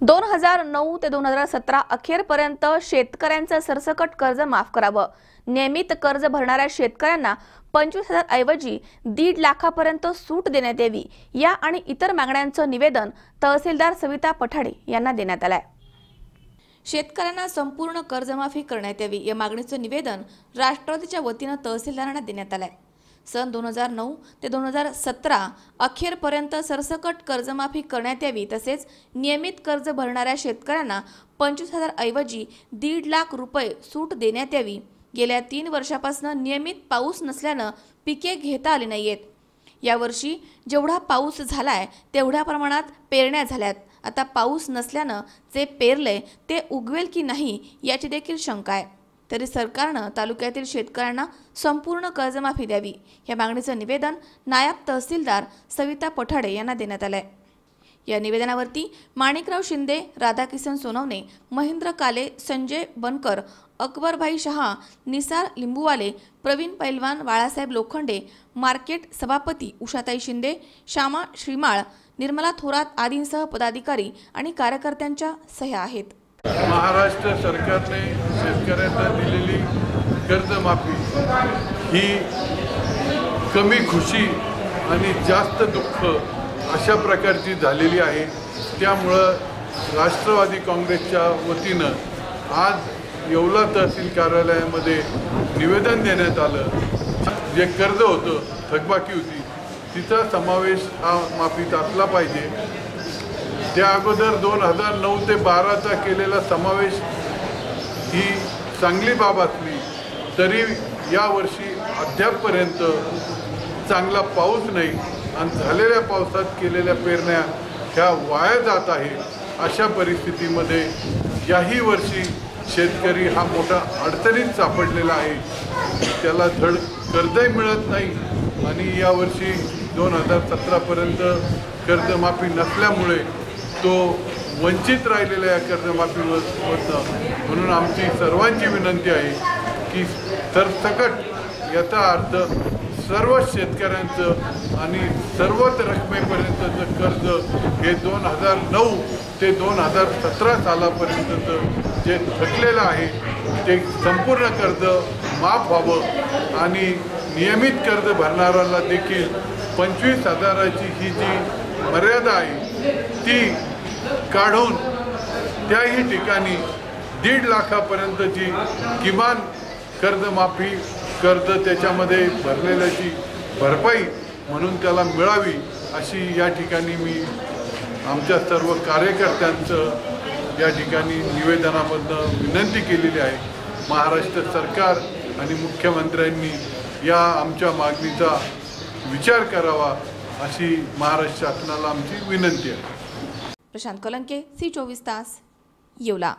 दोन हजार नऊ ते दोन हजार सतरा अखेरपर्यंत शेतकऱ्यांचं सरसकट कर्ज माफ करावं. नियमित कर्ज भरणाऱ्या शेतकऱ्यांना पंचवीस हजार ऐवजी दीड लाखापर्यंत सूट देण्यात यावी. या आणि इतर मागण्यांचं निवेदन तहसीलदार सविता पठाडे यांना देण्यात आलंय. शेतकऱ्यांना संपूर्ण कर्जमाफी करण्यात यावी या मागणीचं निवेदन राष्ट्रवादीच्या वतीनं तहसीलदारांना देण्यात आलंय. सन दोन हजार नऊ ते दोन हजार सतरा अखेरपर्यंत सरसकट कर्जमाफी करण्यात यावी तसेच नियमित कर्ज भरणाऱ्या शेतकऱ्यांना पंचवीस हजारऐवजी दीड लाख रुपये सूट देण्यात यावी. गेल्या तीन वर्षापासून नियमित पाऊस नसल्यानं पिके घेता आली नाहीयेत. यावर्षी जेवढा पाऊस झालाय तेवढ्या प्रमाणात पेरण्या झाल्यात. आता पाऊस नसल्यानं जे पेरलंय ते उगवेल की नाही याची देखील शंका आहे. तरी सरकारनं तालुक्यातील शेतकऱ्यांना संपूर्ण कर्जमाफी द्यावी. या मागणीचं निवेदन नायब तहसीलदार सविता पठाडे यांना देण्यात आलंय. या निवेदनावरती माणिकराव शिंदे राधाकिशन सोनवणे महेंद्र काले संजय बनकर अकबरभाई शहा निसार लिंबूवाले प्रवीण पैलवान बाळासाहेब लोखंडे मार्केट सभापती उषाताई शिंदे श्यामा श्रीमाळ निर्मला थोरात आदींसह पदाधिकारी आणि कार्यकर्त्यांच्या सह्या आहेत. महाराष्ट्र सरकारने शेतकऱ्यांना दिलेली कर्जमाफी ही कमी खुशी आणि जास्त दुःख अशा प्रकारची झालेली आहे. त्यामुळं राष्ट्रवादी काँग्रेसच्या वतीनं आज येवला तहसील कार्यालयामध्ये निवेदन देण्यात आलं. जे कर्ज होतं थकबाकी होती तिचा समावेश हा माफीत असला पाहिजे. त्या अगोदर दोन हजार नऊ ते बाराचा केलेला समावेश ही चांगली बाब असली तरी यावर्षी अद्यापपर्यंत चांगला पाऊस नाही आणि झालेल्या पावसात केलेल्या पेरण्या ह्या वाया जात आहे अशा परिस्थितीमध्ये याही वर्षी शेतकरी हा मोठा अडचणीत सापडलेला आहे. त्याला धड कर्जही मिळत नाही आणि यावर्षी दोन हजार सतरापर्यंत कर्जमाफी नसल्यामुळे तो वंचित राहिलेल्या या कर्जमाफीवरनं म्हणून आमची सर्वांची विनंती आहे की सरसकट याचा अर्थ सर्व शेतकऱ्यांचं आणि सर्वच रकमेपर्यंतचं कर्ज हे दोन हजार नऊ ते दोन हजार सतरा सालापर्यंतचं जे थकलेलं आहे ते संपूर्ण कर्ज माफ व्हावं आणि नियमित कर्ज भरणाऱ्याला देखील पंचवीस हजाराची ही जी मर्यादा आहे ती काढून त्याही ठिकाणी दीड लाखापर्यंतची किमान कर्जमाफी कर्ज त्याच्यामध्ये भरलेल्याची भरपाई म्हणून त्याला मिळावी अशी या ठिकाणी मी आमच्या सर्व कार्यकर्त्यांचं या ठिकाणी निवेदनामधनं विनंती केलेली आहे. महाराष्ट्र सरकार आणि मुख्यमंत्र्यांनी या आमच्या मागणीचा विचार करावा अशी महाराष्ट्र शासनाला आमची विनंती आहे. प्रशांत कलंके सी चोवीस तास येवला.